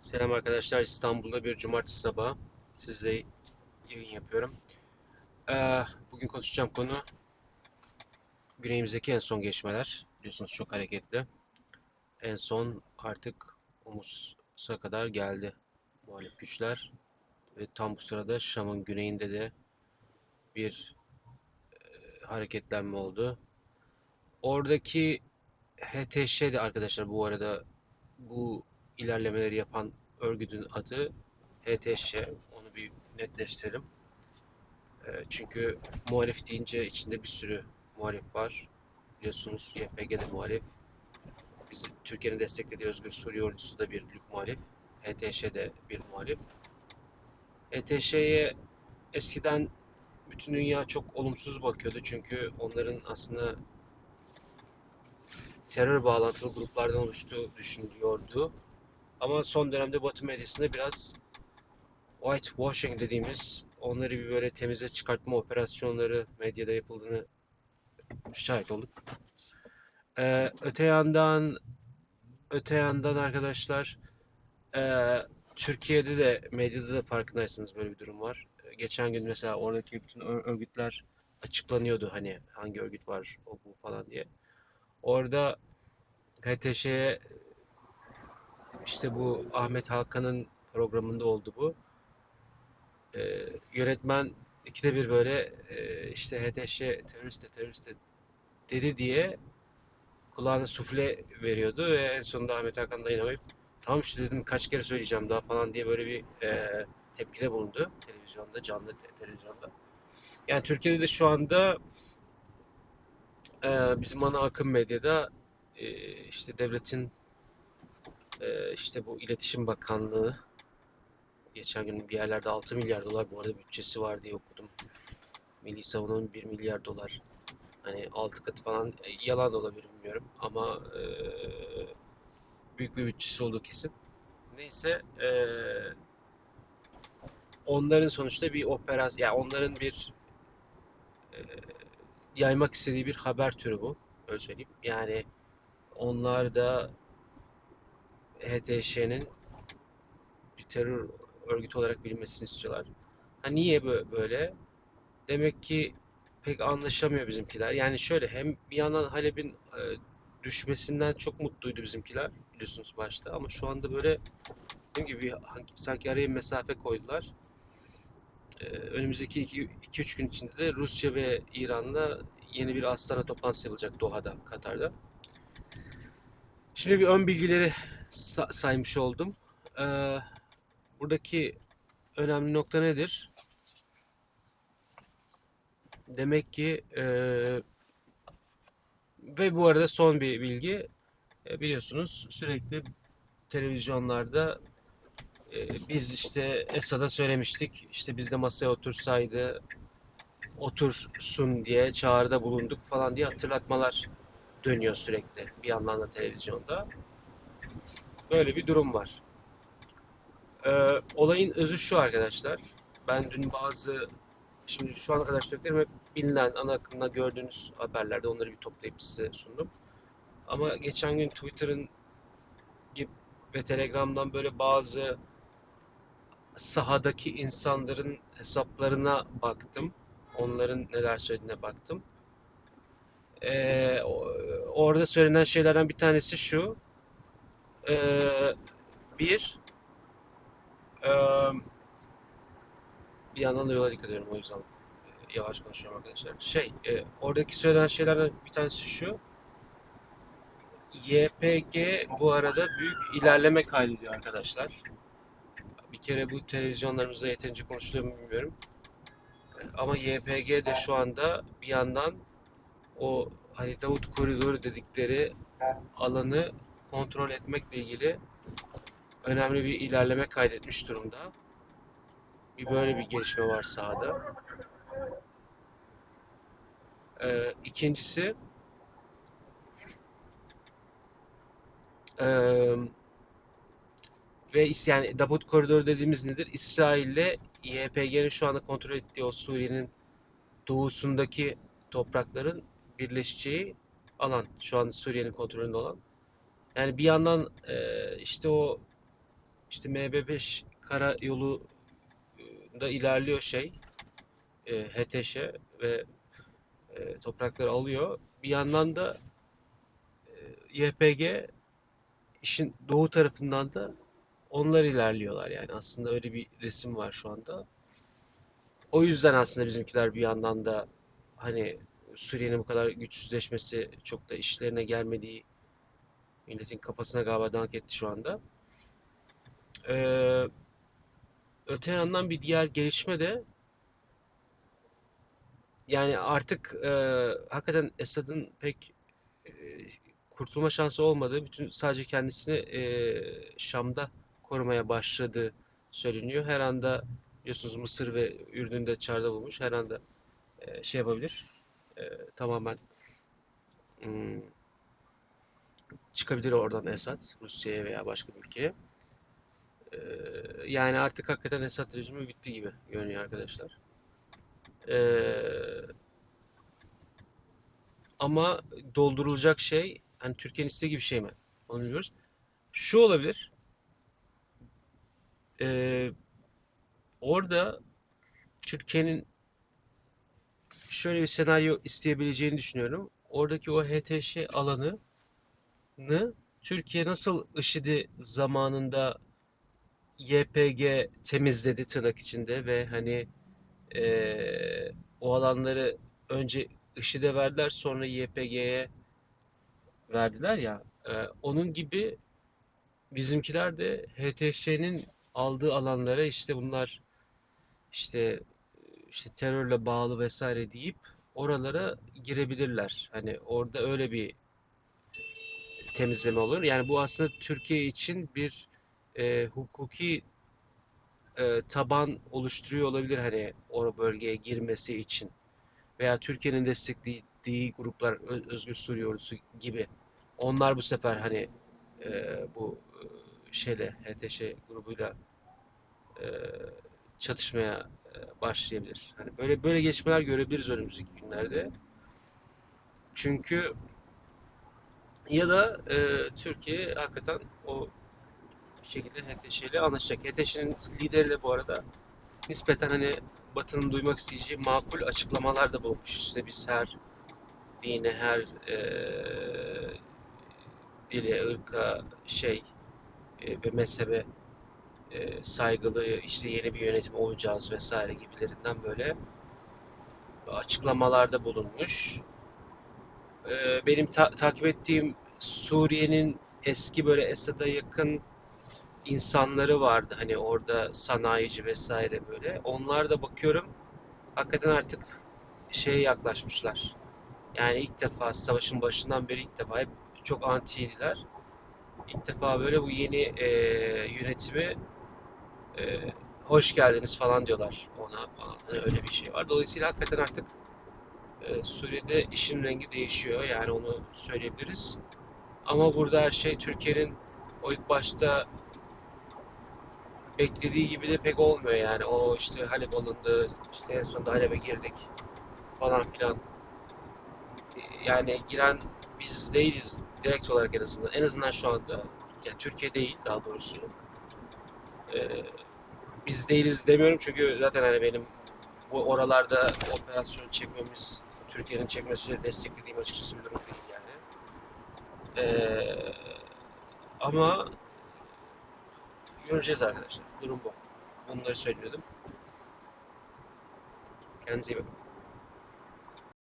Selam arkadaşlar. İstanbul'da bir cumartesi sabahı size yayın yapıyorum. Ee, bugün konuşacağım konu güneyimizdeki en son gelişmeler. Biliyorsunuz çok hareketli. En son artık Humus'a kadar geldi muhalif güçler. Ve tam bu sırada Şam'ın güneyinde de bir e, hareketlenme oldu. Oradaki HTŞ de arkadaşlar bu arada bu ilerlemeleri yapan örgütün adı HTŞ. Onu bir netleştirelim. E, çünkü muhalif deyince içinde bir sürü muhalif var. Biliyorsunuz YPG de muhalif. Biz Türkiye'nin desteklediği Özgür Suriye Ordusu da bir büyük muhalif. HTŞ de bir muhalif. HTŞ'ye eskiden bütün dünya çok olumsuz bakıyordu. Çünkü onların aslında terör bağlantılı gruplardan oluştuğu düşünülüyordu. Ama son dönemde Batı medyasında biraz whitewashing dediğimiz onları bir böyle temize çıkartma operasyonları medyada yapıldığını şahit olduk. Ee, öte yandan öte yandan arkadaşlar ee, Türkiye'de de medyada da farkındaysanız böyle bir durum var. Geçen gün mesela oradaki bütün ör- örgütler açıklanıyordu hani hangi örgüt var o bu falan diye. Orada HTŞ'ye işte bu Ahmet Hakan'ın programında oldu bu. Ee, yönetmen ikide bir böyle e, işte HTŞ terörist de terörist de dedi diye kulağına sufle veriyordu ve en sonunda Ahmet Hakan dayanamayıp tamam işte dedim kaç kere söyleyeceğim daha falan diye böyle bir e, tepkide bulundu televizyonda canlı te- televizyonda. Yani Türkiye'de de şu anda e, bizim ana akım medyada e, işte devletin e, işte bu İletişim Bakanlığı geçen gün bir yerlerde 6 milyar dolar bu arada bütçesi var diye okudum. Milli Savunma'nın 1 milyar dolar hani 6 katı falan e, yalan da olabilir bilmiyorum ama e, büyük bir bütçesi olduğu kesin. Neyse e, onların sonuçta bir operasyon yani onların bir e, yaymak istediği bir haber türü bu. Öyle söyleyeyim. Yani onlar da HTŞ'nin bir terör örgütü olarak bilinmesini istiyorlar. Ha niye bö- böyle? Demek ki pek anlaşamıyor bizimkiler. Yani şöyle hem bir yandan Halep'in e, düşmesinden çok mutluydu bizimkiler biliyorsunuz başta ama şu anda böyle dediğim gibi sanki araya mesafe koydular. E, önümüzdeki 2-3 gün içinde de Rusya ve İran'la yeni bir Astana toplantısı yapılacak Doha'da, Katar'da. Şimdi bir ön bilgileri sa- saymış oldum. Ee, buradaki önemli nokta nedir? Demek ki e, ve bu arada son bir bilgi e, biliyorsunuz sürekli televizyonlarda e, biz işte Esad'a söylemiştik işte biz de masaya otursaydı otursun diye çağrıda bulunduk falan diye hatırlatmalar dönüyor sürekli bir yandan da televizyonda. Böyle bir durum var. Ee, olayın özü şu arkadaşlar. Ben dün bazı şimdi şu ana kadar söylediklerim hep bilinen ana akımda gördüğünüz haberlerde onları bir toplayıp size sundum. Ama geçen gün Twitter'ın ve Telegram'dan böyle bazı sahadaki insanların hesaplarına baktım. Onların neler söylediğine baktım. Ee, orada söylenen şeylerden bir tanesi şu. Ee, bir, eee, bir yandan da yola dikkat ediyorum o yüzden e, yavaş konuşuyorum arkadaşlar. Şey, e, oradaki söylenen şeylerden bir tanesi şu. YPG bu arada büyük ilerleme kaydediyor arkadaşlar. Bir kere bu televizyonlarımızda yeterince konuşuluyor mu bilmiyorum. E, Ama YPG de şu anda bir yandan o hani Davut Koridoru dedikleri alanı kontrol etmekle ilgili önemli bir ilerleme kaydetmiş durumda. Bir böyle bir gelişme var sahada. Ee, ikincisi eee, ve yani Davut Koridoru dediğimiz nedir? İsrail'le YPG'nin şu anda kontrol ettiği o Suriye'nin doğusundaki toprakların birleşeceği alan. Şu an Suriye'nin kontrolünde olan. Yani bir yandan eee, işte o işte MB5 karayolu da ilerliyor şey e, HTŞ ve e, toprakları alıyor. Bir yandan da e, YPG işin doğu tarafından da onlar ilerliyorlar yani aslında öyle bir resim var şu anda. O yüzden aslında bizimkiler bir yandan da hani Suriye'nin bu kadar güçsüzleşmesi çok da işlerine gelmediği milletin kafasına galiba dank etti şu anda. Ee, öte yandan bir diğer gelişme de yani artık e, hakikaten Esad'ın pek e, kurtulma şansı olmadığı, bütün sadece kendisini e, Şam'da korumaya başladığı söyleniyor. Her anda biliyorsunuz Mısır ve Ürdün'de çağrıda bulmuş. Her anda e, şey yapabilir. E, tamamen hmm, çıkabilir oradan Esad Rusya'ya veya başka bir ülkeye. E, yani artık hakikaten Esad rejimi bitti gibi görünüyor arkadaşlar. E, ama doldurulacak şey hani Türkiye'nin istediği gibi şey mi? Onu bilmiyoruz. Şu olabilir. E, orada Türkiye'nin şöyle bir senaryo isteyebileceğini düşünüyorum. Oradaki o HTŞ alanını Türkiye nasıl IŞİD'i zamanında YPG temizledi tırnak içinde ve hani eee, o alanları önce IŞİD'e verdiler sonra YPG'ye verdiler ya eee, onun gibi bizimkiler de HTŞ'nin aldığı alanlara işte bunlar işte işte terörle bağlı vesaire deyip oralara girebilirler. Hani orada öyle bir temizleme olur. Yani bu aslında Türkiye için bir e, hukuki e, taban oluşturuyor olabilir hani o bölgeye girmesi için. Veya Türkiye'nin desteklediği gruplar Özgür Suriye Ordusu gibi. Onlar bu sefer hani e, bu e, şeyle HTŞ grubuyla e, çatışmaya e, başlayabilir. Hani böyle böyle gelişmeler görebiliriz önümüzdeki günlerde. Çünkü ya da e, Türkiye hakikaten o şekilde HTŞ ile anlaşacak. HTŞ'nin lideri de bu arada nispeten hani Batı'nın duymak isteyeceği makul açıklamalar da bulmuş. İşte biz her dine, her e, dile, ırka, şey e, ve mezhebe e, saygılı, işte yeni bir yönetim olacağız vesaire gibilerinden böyle açıklamalarda bulunmuş. E, benim ta- takip ettiğim Suriye'nin eski böyle Esad'a yakın insanları vardı. Hani orada sanayici vesaire böyle. Onlar da bakıyorum hakikaten artık şeye yaklaşmışlar. Yani ilk defa savaşın başından beri ilk defa hep çok antiydiler. İlk defa böyle bu yeni e, yönetimi e, hoş geldiniz falan diyorlar ona falan. Hani öyle bir şey var. Dolayısıyla hakikaten artık e, Suriye'de işin rengi değişiyor. Yani onu söyleyebiliriz. Ama burada her şey Türkiye'nin o ilk başta beklediği gibi de pek olmuyor yani. O işte Halep alındı, işte en sonunda Halep'e girdik falan filan. Yani giren biz değiliz direkt olarak en azından. En azından şu anda yani Türkiye değil daha doğrusu. Ee, biz değiliz demiyorum çünkü zaten hani benim bu oralarda operasyon çekmemiz Türkiye'nin çekmesi desteklediğim açıkçası bir durum. Ee, ama göreceğiz arkadaşlar. Durum bu. Bunları söylüyordum. Kendinize iyi bakın.